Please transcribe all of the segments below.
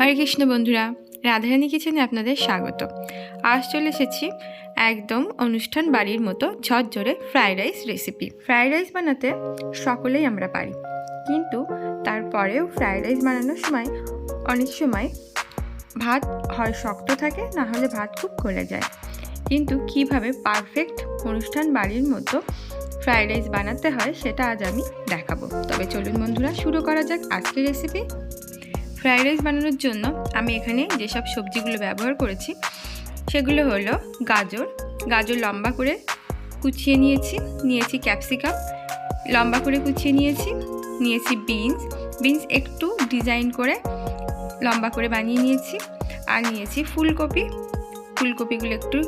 হরে কৃষ্ণ বন্ধুরা, রাধারানী কিচেনে আপনাদের স্বাগত। আজ চলে এসেছি একদম অনুষ্ঠান বাড়ির মতো ঝরঝরে fried rice recipe fried rice বানাতে সকলেই আমরা পারি, কিন্তু তারপরেও ফ্রাইড রাইস বানানোর সময় অনেক সময় ভাত হয় শক্ত থাকে, না হলে ভাত খুব গলে যায়। কিন্তু কীভাবে পারফেক্ট অনুষ্ঠান বাড়ির মতো ফ্রাইড রাইস বানাতে হয় সেটা আজ আমি দেখাবো। তবে চলুন বন্ধুরা, শুরু করা যাক আজকের রেসিপি ফ্রাইড রাইস বানানোর জন্য আমি এখানে যেসব সবজিগুলো ব্যবহার করেছি, সেগুলো হলো গাজর। গাজর লম্বা করে কুচিয়ে নিয়েছি নিয়েছি ক্যাপসিকাম। লম্বা করে কুচিয়ে নিয়েছি নিয়েছি বিনস। বিনস একটু ডিজাইন করে লম্বা করে বানিয়ে নিয়েছি আর নিয়েছি ফুলকপি। ফুলকপিগুলো একটু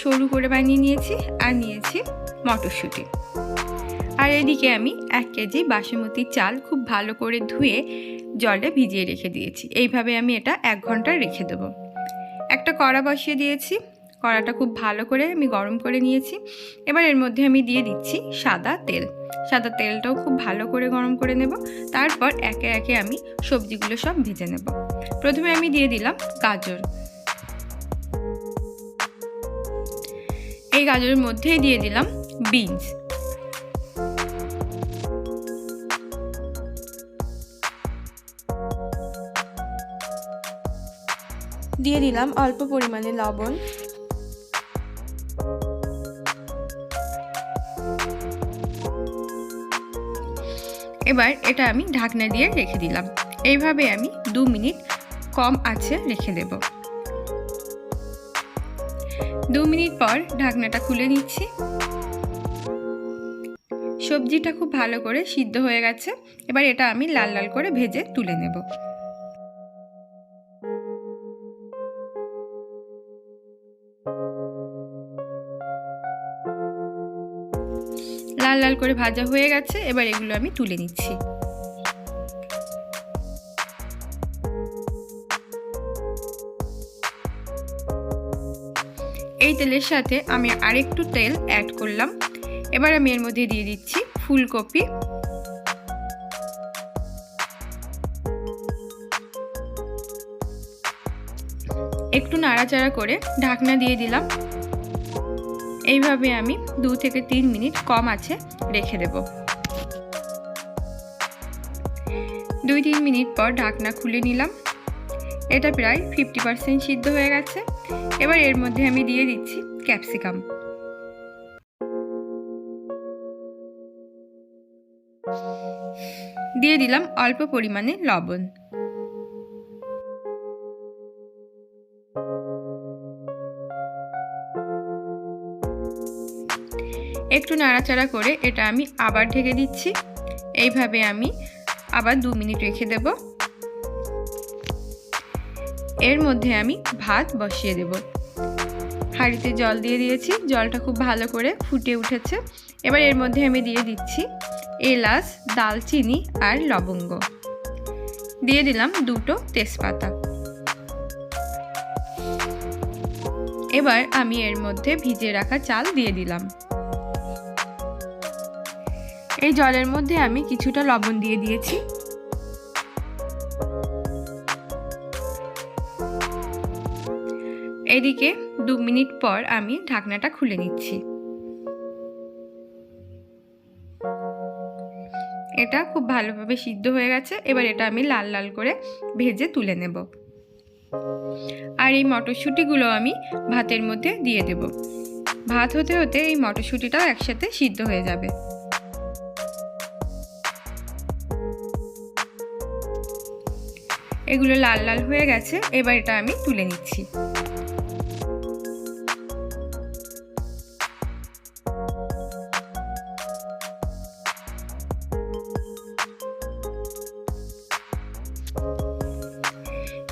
সরু করে বানিয়ে নিয়েছি আর নিয়েছি মটরশুঁটি। আর এদিকে আমি এক কেজি বাসমতি চাল খুব ভালো করে ধুয়ে জলে ভিজিয়ে রেখে দিয়েছি। এইভাবে আমি এটা এক ঘণ্টা রেখে দেবো। একটা কড়া বসিয়ে দিয়েছি। কড়াটা খুব ভালো করে আমি গরম করে নিয়েছি। এবার এর মধ্যে আমি দিয়ে দিচ্ছি সাদা তেল। সাদা তেলটাও খুব ভালো করে গরম করে নেব। তারপর একে একে আমি সবজিগুলো সব ভেজে নেব। প্রথমে আমি দিয়ে দিলাম গাজর। এই গাজরের মধ্যেই দিয়ে দিলাম বিনস। দিয়ে দিলাম অল্প পরিমাণে লবণ। এবার এটা আমি ঢাকনা দিয়ে রেখে দিলাম। এইভাবে আমি দু মিনিট কম আছে রেখে দেব। দু মিনিট পর ঢাকনাটা খুলে নিচ্ছি। সবজিটা খুব ভালো করে সিদ্ধ হয়ে গেছে। এবার এটা আমি লাল লাল করে ভেজে তুলে নেব। লাল লাল করে ভাজা হয়ে গেছে, এবার এগুলো আমি তুলে নিচ্ছি। এই তেলের সাথে আমি আরেকটু তেল অ্যাড করলাম। এবার আমি এর মধ্যে দিয়ে দিচ্ছি ফুলকপি। একটু নাড়াচাড়া করে ঢাকনা দিয়ে দিলাম। এইভাবে আমি দু থেকে তিন মিনিট কম আছে রেখে দেব। দুই তিন মিনিট পর ঢাকনা খুলে নিলাম। এটা প্রায় ফিফটি পার্সেন্ট সিদ্ধ হয়ে গেছে। এবার এর মধ্যে আমি দিয়ে দিচ্ছি ক্যাপসিকাম। দিয়ে দিলাম অল্প পরিমাণে লবণ। একটু নাড়াচাড়া করে এটা আমি আবার ঢেকে দিচ্ছি। এইভাবে আমি আবার দু মিনিট রেখে দেব। এর মধ্যে আমি ভাত বসিয়ে দেব। হাঁড়িতে জল দিয়ে দিয়েছি, জলটা খুব ভালো করে ফুটে উঠেছে। এবার এর মধ্যে আমি দিয়ে দিচ্ছি এলাচ, দালচিনি আর লবঙ্গ। দিয়ে দিলাম দুটো তেজপাতা। এবার আমি এর মধ্যে ভিজিয়ে রাখা চাল দিয়ে দিলাম। এই জলের মধ্যে আমি কিছুটা লবণ দিয়ে দিয়েছি। এদিকে দু মিনিট পর আমি ঢাকনাটা খুলে নিচ্ছি। এটা খুব ভালোভাবে সিদ্ধ হয়ে গেছে। এবার এটা আমি লাল লাল করে ভেজে তুলে নেব। আর এই মটরশুঁটিগুলো আমি ভাতের মধ্যে দিয়ে দেব। ভাত হতে হতে এই মটরশুঁটিটাও একসাথে সিদ্ধ হয়ে যাবে। এগুলো লাল লাল হয়ে গেছে, এবার এটা আমি তুলে নিচ্ছি।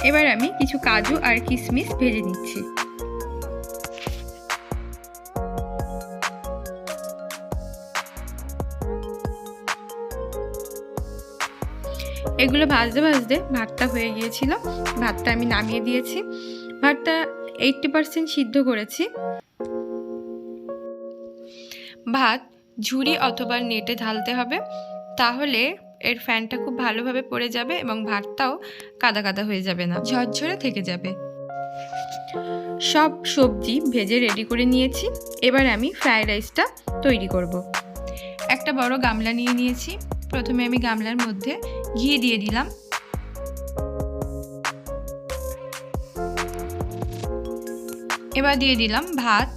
এবার আমি কিছু কাজু আর কিশমিশ ভেজে নিচ্ছি। এগুলো ভাজতে ভাজতে ভাতটা হয়ে গিয়েছিল। ভাতটা আমি নামিয়ে দিয়েছি। ভাতটা এইটটি পারসেন্ট সিদ্ধ করেছি। ভাত ঝুড়ি অথবা নেটে ঢালতে হবে। তাহলে এর ফ্যানটা খুব ভালোভাবে পড়ে যাবে এবং ভাতটাও কাদা কাদা হয়ে যাবে না, ঝরঝরে থেকে যাবে। সব সবজি ভেজে রেডি করে নিয়েছি। এবার আমি ফ্রায়েড রাইসটা তৈরি করব। একটা বড় গামলা নিয়ে নিয়েছি। প্রথমে আমি গামলার মধ্যে ঘি দিয়ে দিলাম। এবার দিয়ে দিলাম ভাত।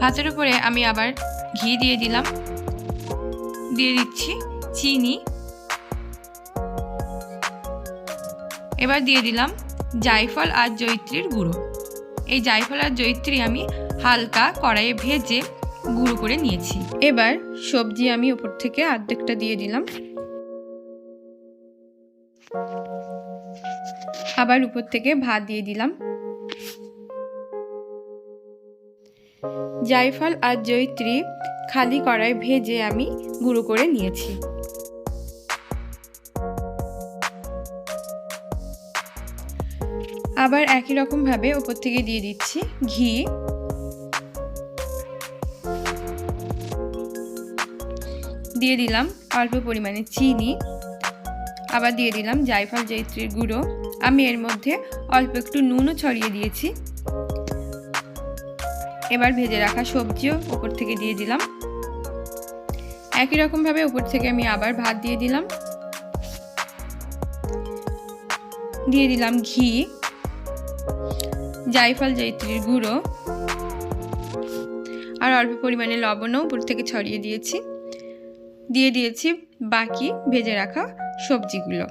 ভাতের উপরে আমি আবার ঘি দিয়ে দিলাম। দিয়ে দিচ্ছি চিনি। এবার দিয়ে দিলাম জায়ফল আর জৈত্রীর গুঁড়ো। এই জায়ফল আর জৈত্রী আমি হালকা কড়াইয়ে ভেজে গুঁড়ো করে নিয়েছি। এবার সবজি আমি ওপর থেকে অর্ধেকটা দিয়ে দিলাম। আবার উপর থেকে ভাত দিয়ে দিলাম। জায়ফল আর জৈত্রী খালি কড়াই ভেজে আমি গুঁড়ো করে নিয়েছি। আবার একই রকমভাবে ওপর থেকে দিয়ে দিচ্ছি ঘি। দিয়ে দিলাম অল্প পরিমাণে চিনি। আবার দিয়ে দিলাম জায়ফল জৈত্রীর গুঁড়ো। আমি এর মধ্যে অল্প একটু নুনও ছড়িয়ে দিয়েছি। এবার ভেজে রাখা সবজিও ওপর থেকে দিয়ে দিলাম। একই রকমভাবে উপর থেকে আমি আবার ভাত দিয়ে দিলাম। দিয়ে দিলাম ঘি, জায়ফল জৈত্রীর গুঁড়ো। আর অল্প পরিমাণে লবণও উপর থেকে ছড়িয়ে দিয়েছি। দিয়ে দিয়েছি বাকি ভেজে রাখা সবজিগুলো।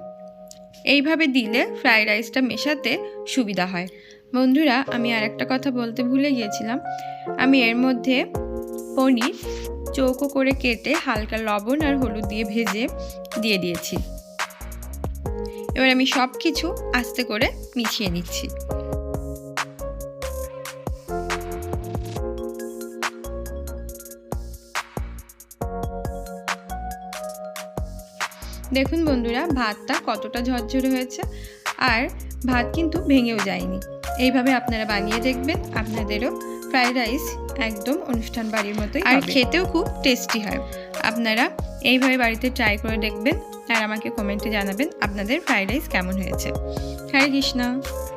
এইভাবে দিলে ফ্রাইড রাইসটা মেশাতে সুবিধা হয়। বন্ধুরা, আমি আর একটা কথা বলতে ভুলে গিয়েছিলাম। আমি এর মধ্যে পনির চৌকো করে কেটে হালকা লবণ আর হলুদ দিয়ে ভেজে দিয়ে দিয়েছি। এবার আমি সব কিছু আস্তে করে মিশিয়ে নিচ্ছি। দেখুন বন্ধুরা ভাতটা কতটা ঝরঝরে হয়েছে আর ভাত কিন্তু ভেঙেও যায়নি। এইভাবে আপনারা বানিয়ে দেখবেন আপনাদেরও ফ্রায়েড রাইস একদম অনুষ্ঠান বাড়ির মতোই আর খেতেও খুব টেস্টি হয়। আপনারা এইভাবে বাড়িতে ট্রাই করে দেখবেন আর আমাকে কমেন্টে জানাবেন আপনাদের ফ্রায়েড রাইস কেমন হয়েছে। হরে কৃষ্ণা।